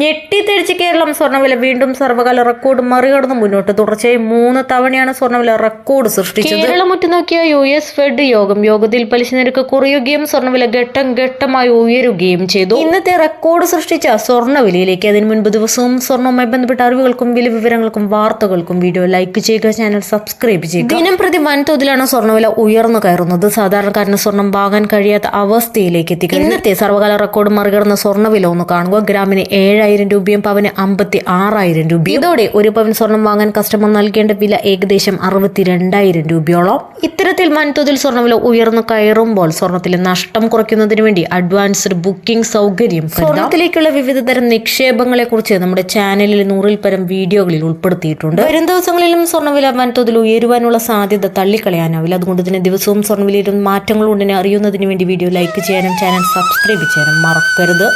ഞെട്ടിത്തെറിച്ച് കേരളം സ്വർണവില വീണ്ടും സർവകാല റെക്കോർഡ് മറികടന്ന് മുന്നോട്ട്. തുടർച്ചയായി മൂന്ന് തവണയാണ് സ്വർണവില റെക്കോർഡ് സൃഷ്ടിച്ചത്. കേരളം ഉറ്റുനോക്കിയ യു എസ് ഫെഡ് യോഗം യോഗത്തിൽ പലിശ നിരക്ക് കുറയുകയും സ്വർണവില ഘട്ടം ഘട്ടമായി ഉയരുകയും ചെയ്തു. ഇന്നത്തെ റെക്കോർഡ് സൃഷ്ടിച്ച സ്വർണവിലയിലേക്ക് അതിനു മുൻപ് ദിവസവും സ്വർണവുമായി ബന്ധപ്പെട്ട അറിവുകൾക്കും വില വിവരങ്ങൾക്കും വാർത്തകൾക്കും വീഡിയോ ലൈക്ക് ചെയ്യുക ചാനൽ സബ്സ്ക്രൈബ് ചെയ്യുക. ദിനം പ്രതി വൻതോതിലാണ് സ്വർണവില ഉയർന്നു കയറുന്നത്. സാധാരണക്കാരന് സ്വർണം വാങ്ങാൻ കഴിയാത്ത അവസ്ഥയിലേക്ക് എത്തിക്കുക ഇന്നത്തെ സർവകാല റെക്കോർഡ് മറികടന്ന സ്വർണവില ഒന്ന് കാണുക. ഗ്രാമിന് ഏഴായിരം രൂപയും പവന് അമ്പത്തി ആറായിരം രൂപയും. ഇതോടെ ഒരു പവൻ സ്വർണം വാങ്ങാൻ കസ്റ്റമർ നൽകേണ്ട വില ഏകദേശം അറുപത്തിരണ്ടായിരം രൂപയോളം. ഇത്തരത്തിൽ വൻതോതിൽ സ്വർണവില ഉയർന്നു കയറുമ്പോൾ സ്വർണത്തിലെ നഷ്ടം കുറയ്ക്കുന്നതിന് വേണ്ടി അഡ്വാൻസ്ഡ് ബുക്കിംഗ് സൗകര്യം സ്വർണത്തിലേക്കുള്ള വിവിധ തരം നിക്ഷേപങ്ങളെ കുറിച്ച് നമ്മുടെ ചാനലിൽ നൂറിൽ പരം വീഡിയോകളിൽ ഉൾപ്പെടുത്തിയിട്ടുണ്ട്. വരും ദിവസങ്ങളിലും സ്വർണവില വൻതോതിൽ ഉയരുവാനുള്ള സാധ്യത തള്ളിക്കളയാനാവില്ല. അതുകൊണ്ട് തന്നെ ദിവസവും സ്വർണവിലയിലും മാറ്റങ്ങൾ ഉണ്ടെന്ന് അറിയുന്നതിന് വേണ്ടി വീഡിയോ ലൈക്ക് ചെയ്യാനും ചാനൽ സബ്സ്ക്രൈബ് ചെയ്യാനും മറക്കരുത്.